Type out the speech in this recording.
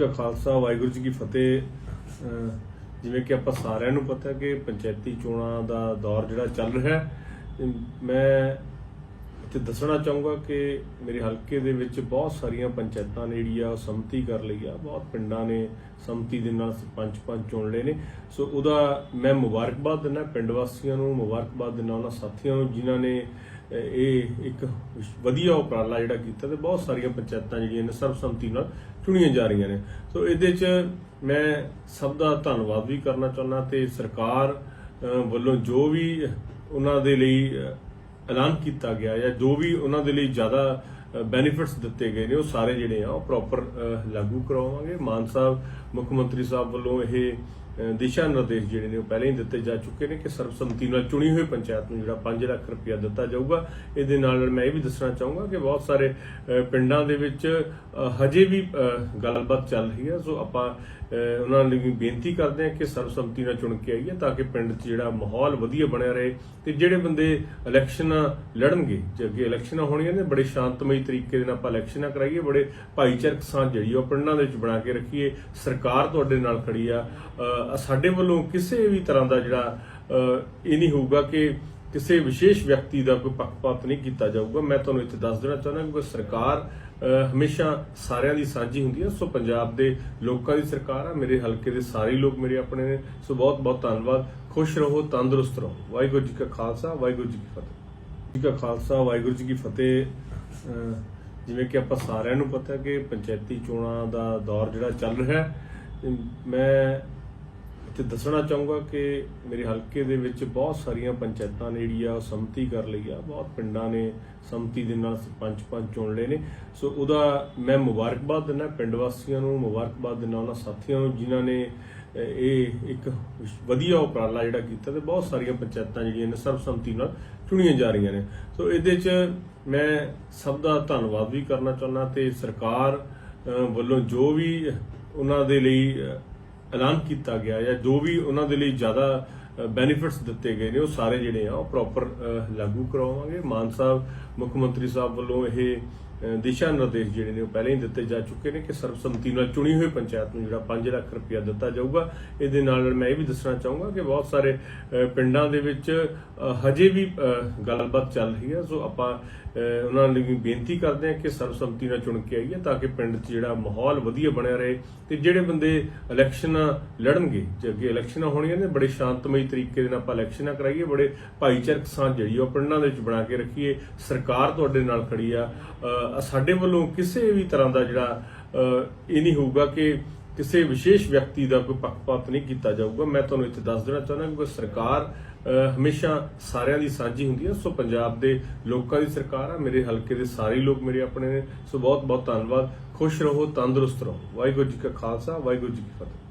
ਕਾ ਖਾਲਸਾ ਵਾਹਿਗੁਰੂ ਜੀ ਕੀ ਫਤਿਹ। ਜਿਵੇਂ ਕਿ ਆਪਾਂ ਸਾਰਿਆਂ ਨੂੰ ਪਤਾ ਕਿ ਪੰਚਾਇਤੀ ਚੋਣਾਂ ਦਾ ਦੌਰ ਜਿਹੜਾ ਚੱਲ ਰਿਹਾ ਹੈ, ਮੈਂ ਇੱਥੇ ਦੱਸਣਾ ਚਾਹੂੰਗਾ ਕਿ ਮੇਰੇ ਹਲਕੇ ਦੇ ਵਿੱਚ ਬਹੁਤ ਸਾਰੀਆਂ ਪੰਚਾਇਤਾਂ ਨੇ ਜਿਹੜੀ ਆ ਉਹ ਸੰਮਤੀ ਕਰ ਲਈ ਆ। ਬਹੁਤ ਪਿੰਡਾਂ ਨੇ ਸੰਮਤੀ ਦੇ ਨਾਲ ਸਰਪੰਚ ਪੰਚ ਚੁਣ ਲਏ ਨੇ। ਸੋ ਉਹਦਾ ਮੈਂ ਮੁਬਾਰਕਬਾਦ ਦਿੰਦਾ ਪਿੰਡ ਵਾਸੀਆਂ ਨੂੰ ਮੁਬਾਰਕਬਾਦ ਦਿੰਦਾ ਉਹਨਾਂ ਸਾਥੀਆਂ ਨੂੰ ਜਿਨ੍ਹਾਂ ਨੇ ਇਹ ਇੱਕ ਵਧੀਆ ਉਪਰਾਲਾ ਜਿਹੜਾ ਕੀਤਾ ਤੇ ਬਹੁਤ ਸਾਰੀਆਂ ਪੰਚਾਇਤਾਂ ਜਿਹੜੀਆਂ ਨੇ ਸਰਬਸੰਮਤੀ ਨਾਲ ਚੁਣੀਆਂ ਜਾ ਰਹੀਆਂ ਨੇ। ਸੋ ਇਹਦੇ 'ਚ ਮੈਂ ਸਭ ਦਾ ਧੰਨਵਾਦ ਵੀ ਕਰਨਾ ਚਾਹੁੰਦਾ ਤੇ ਸਰਕਾਰ ਵੱਲੋਂ ਜੋ ਵੀ ਉਹਨਾਂ ਦੇ ਲਈ ਐਲਾਨ ਕੀਤਾ ਗਿਆ ਜਾਂ ਜੋ ਵੀ ਉਹਨਾਂ ਦੇ ਲਈ ਜ਼ਿਆਦਾ ਬੈਨੀਫਿਟਸ ਦਿੱਤੇ ਗਏ ਨੇ, ਉਹ ਸਾਰੇ ਜਿਹੜੇ ਆ ਉਹ ਪ੍ਰੋਪਰ ਲਾਗੂ ਕਰਵਾਵਾਂਗੇ ਮਾਨ ਸਾਹਿਬ, ਮੁੱਖ ਮੰਤਰੀ ਸਾਹਿਬ ਵੱਲੋਂ ਇਹ ਦਿਸ਼ਾ ਨਿਰਦੇਸ਼ ਜਿਹੜੇ ਨੇ ਉਹ ਪਹਿਲਾਂ ਹੀ ਦਿੱਤੇ ਜਾ ਚੁੱਕੇ ਨੇ ਕਿ ਸਰਬਸੰਮਤੀ ਨਾਲ ਚੁਣੀ ਹੋਈ ਪੰਚਾਇਤ ਨੂੰ ਜਿਹੜਾ 5 ਲੱਖ ਰੁਪਇਆ ਦਿੱਤਾ ਜਾਊਗਾ। ਇਹਦੇ ਨਾਲ ਮੈਂ ਇਹ ਵੀ ਦੱਸਣਾ ਚਾਹੂੰਗਾ ਕਿ ਬਹੁਤ ਸਾਰੇ ਪਿੰਡਾਂ ਦੇ ਵਿੱਚ ਹਜੇ ਵੀ ਗੱਲਬਾਤ ਚੱਲ ਰਹੀ ਹੈ। ਸੋ ਆਪਾਂ ਅਹ, ਉਹਨਾਂ ਲਈ ਬੇਨਤੀ ਕਰਦੇ ਹਾਂ ਕਿ ਸਰਬਸੰਮਤੀ ਨਾਲ ਚੁਣ ਕੇ ਆਈਏ ਤਾਂ ਕਿ ਪਿੰਡ 'ਚ ਜਿਹੜਾ ਮਾਹੌਲ ਵਧੀਆ ਬਣਿਆ ਰਹੇ ਤੇ ਜਿਹੜੇ ਬੰਦੇ ਇਲੈਕਸ਼ਨ ਲੜਨਗੇ ਜੇ ਅੱਗੇ ਇਲੈਕਸ਼ਨਾਂ ਹੋਣੀਆਂ ਨੇ ਬੜੇ ਸ਼ਾਂਤਮਈ ਤਰੀਕੇ ਦੇ ਨਾਲ ਆਪਾਂ ਇਲੈਕਸ਼ਨਾਂ ਕਰਾਈਏ ਬੜੇ ਭਾਈਚਾਰਕ ਸਾਂਝ ਜਿਹੜੀ ਉਹ ਪਿੰਡਾਂ ਦੇ ਵਿੱਚ ਬਣਾ ਕੇ ਰੱਖੀਏ। ਸਰਕਾਰ ਤੁਹਾਡੇ ਨਾਲ ਖੜੀ ਆ ਸਾਡੇ ਵੱਲੋਂ ਕਿਸੇ ਵੀ ਤਰ੍ਹਾਂ ਦਾ ਜਿਹੜਾ ਇਹ ਨਹੀਂ ਹੋਊਗਾ ਕਿ ਕਿਸੇ ਵਿਸ਼ੇਸ਼ ਵਿਅਕਤੀ ਦਾ ਕੋਈ ਪੱਖਪਾਤ ਨਹੀਂ ਕੀਤਾ ਜਾਊਗਾ। ਮੈਂ ਤੁਹਾਨੂੰ ਇੱਥੇ ਦੱਸ ਦੇਣਾ ਚਾਹੁੰਦਾ ਕਿ ਸਰਕਾਰ ਹਮੇਸ਼ਾ ਸਾਰਿਆਂ ਦੀ ਸਾਂਝੀ ਹੁੰਦੀ ਹੈ। ਸੋ ਪੰਜਾਬ ਦੇ ਲੋਕਾਂ ਦੀ ਸਰਕਾਰ ਆ। ਮੇਰੇ ਹਲਕੇ ਦੇ ਸਾਰੇ ਲੋਕ ਮੇਰੇ ਆਪਣੇ ਨੇ। ਸੋ ਬਹੁਤ ਬਹੁਤ ਧੰਨਵਾਦ। ਖੁਸ਼ ਰਹੋ ਤੰਦਰੁਸਤ ਰਹੋ। ਵਾਹਿਗੁਰੂ ਜੀ ਕਾ ਖਾਲਸਾ ਵਾਹਿਗੁਰੂ ਜੀ ਕੀ ਫਤਿਹ। ਜੀ ਕਾ ਖਾਲਸਾ ਵਾਹਿਗੁਰੂ ਜੀ ਕੀ ਫਤਿਹ। ਜਿਵੇਂ ਕਿ ਆਪਾਂ ਸਾਰਿਆਂ ਨੂੰ ਪਤਾ ਕਿ ਪੰਚਾਇਤੀ ਚੋਣਾਂ ਦਾ ਦੌਰ ਜਿਹੜਾ ਚੱਲ ਰਿਹਾ ਹੈ, ਮੈਂ ਇੱਥੇ ਦੱਸਣਾ ਚਾਹੂੰਗਾ ਕਿ ਮੇਰੇ ਹਲਕੇ ਦੇ ਵਿੱਚ ਬਹੁਤ ਸਾਰੀਆਂ ਪੰਚਾਇਤਾਂ ਨੇ ਜਿਹੜੀ ਆ ਉਹ ਸੰਮਤੀ ਕਰ ਲਈ ਆ। ਬਹੁਤ ਪਿੰਡਾਂ ਨੇ ਸੰਮਤੀ ਦੇ ਨਾਲ ਸਰਪੰਚ ਪੰਚ ਚੁਣ ਲਏ ਨੇ। ਸੋ ਉਹਦਾ ਮੈਂ ਮੁਬਾਰਕਬਾਦ ਦਿੰਦਾ, ਪਿੰਡ ਵਾਸੀਆਂ ਨੂੰ ਮੁਬਾਰਕਬਾਦ ਦਿੰਦਾ, ਉਹਨਾਂ ਸਾਥੀਆਂ ਨੂੰ ਜਿਨ੍ਹਾਂ ਨੇ ਇਹ ਇੱਕ ਵਧੀਆ ਉਪਰਾਲਾ ਜਿਹੜਾ ਕੀਤਾ ਤੇ ਬਹੁਤ ਸਾਰੀਆਂ ਪੰਚਾਇਤਾਂ ਜਿਹੜੀਆਂ ਨੇ ਸਰਬਸੰਮਤੀ ਨਾਲ ਚੁਣੀਆਂ ਜਾ ਰਹੀਆਂ ਨੇ। ਸੋ ਇਹਦੇ 'ਚ ਮੈਂ ਸਭ ਦਾ ਧੰਨਵਾਦ ਵੀ ਕਰਨਾ ਚਾਹੁੰਦਾ ਤੇ ਸਰਕਾਰ ਵੱਲੋਂ ਜੋ ਵੀ ਉਹਨਾਂ ਦੇ ਲਈ ਐਲਾਨ ਕੀਤਾ ਗਿਆ ਜਾਂ ਜੋ ਵੀ ਉਹਨਾਂ ਦੇ ਲਈ ਜ਼ਿਆਦਾ ਬੈਨੀਫਿਟਸ ਦਿੱਤੇ ਗਏ ਨੇ, ਉਹ ਸਾਰੇ ਜਿਹੜੇ ਆ, ਉਹ ਪ੍ਰੋਪਰ ਲਾਗੂ ਕਰਵਾਵਾਂਗੇ ਮਾਨ ਸਾਹਿਬ, ਮੁੱਖ ਮੰਤਰੀ ਸਾਹਿਬ ਵੱਲੋਂ ਇਹ ਦਿਸ਼ਾ ਨਿਰਦੇਸ਼ ਜਿਹੜੇ ਨੇ ਉਹ ਪਹਿਲਾਂ ਹੀ ਦਿੱਤੇ ਜਾ ਚੁੱਕੇ ਨੇ ਕਿ ਸਰਬਸੰਮਤੀ ਨਾਲ ਚੁਣੀ ਹੋਈ ਪੰਚਾਇਤ ਨੂੰ ਜਿਹੜਾ 5 ਲੱਖ ਰੁਪਇਆ ਦਿੱਤਾ ਜਾਊਗਾ। ਇਹਦੇ ਨਾਲ ਮੈਂ ਇਹ ਵੀ ਦੱਸਣਾ ਚਾਹੂੰਗਾ ਕਿ ਬਹੁਤ ਸਾਰੇ ਪਿੰਡਾਂ ਦੇ ਵਿੱਚ ਹਜੇ ਵੀ ਗੱਲਬਾਤ ਚੱਲ ਰਹੀ ਹੈ। ਸੋ ਆਪਾਂ ਉਹਨਾਂ ਲਈ ਬੇਨਤੀ ਕਰਦੇ ਹਾਂ ਕਿ ਸਰਬਸੰਮਤੀ ਨਾਲ ਚੁਣ ਕੇ ਆਈਏ ਤਾਂ ਕਿ ਪਿੰਡ 'ਚ ਜਿਹੜਾ ਮਾਹੌਲ ਵਧੀਆ ਬਣਿਆ ਰਹੇ ਤੇ ਜਿਹੜੇ ਬੰਦੇ ਇਲੈਕਸ਼ਨ ਲੜਨਗੇ, ਜੇ ਅੱਗੇ ਇਲੈਕਸ਼ਨਾਂ ਹੋਣੀਆਂ ਨੇ, ਬੜੇ ਸ਼ਾਂਤਮਈ ਤਰੀਕੇ ਦੇ ਨਾਲ ਆਪਾਂ ਇਲੈਕਸ਼ਨਾਂ ਕਰਾਈਏ, ਬੜੇ ਭਾਈਚਾਰਕ ਸਾਂਝ ਜਿਹੜੀ ਉਹ ਪਿੰਡਾਂ ਦੇ ਵਿੱਚ ਬਣਾ ਕੇ ਰੱਖੀਏ। ਸਰਕਾਰ ਤੁਹਾਡੇ ਨਾਲ ਖੜੀ ਆ। ਸਾਡੇ ਵੱਲੋਂ ਕਿਸੇ ਵੀ ਤਰ੍ਹਾਂ ਦਾ ਜਿਹੜਾ ਇਹ ਨਹੀਂ ਹੋਊਗਾ ਕਿ ਕਿਸੇ ਵਿਸ਼ੇਸ਼ ਵਿਅਕਤੀ ਦਾ ਕੋਈ ਪੱਖਪਾਤ ਨਹੀਂ ਕੀਤਾ ਜਾਊਗਾ। ਮੈਂ ਤੁਹਾਨੂੰ ਇੱਥੇ ਦੱਸ ਦੇਣਾ ਚਾਹੁੰਦਾ ਕਿ ਸਰਕਾਰ ਹਮੇਸ਼ਾ ਸਾਰਿਆਂ ਦੀ ਸਾਂਝੀ ਹੁੰਦੀ ਹੈ। ਸੋ ਪੰਜਾਬ ਦੇ ਲੋਕਾਂ ਦੀ ਸਰਕਾਰ ਆ, ਮੇਰੇ ਹਲਕੇ ਦੇ ਸਾਰੇ ਲੋਕ ਮੇਰੇ ਆਪਣੇ ਨੇ। ਸੋ ਬਹੁਤ ਬਹੁਤ ਧੰਨਵਾਦ। ਖੁਸ਼ ਰਹੋ, ਤੰਦਰੁਸਤ ਰਹੋ। ਵਾਹਿਗੁਰੂ ਜੀ ਕਾ ਖਾਲਸਾ, ਵਾਹਿਗੁਰੂ ਜੀ ਕੀ ਫਤਿਹ।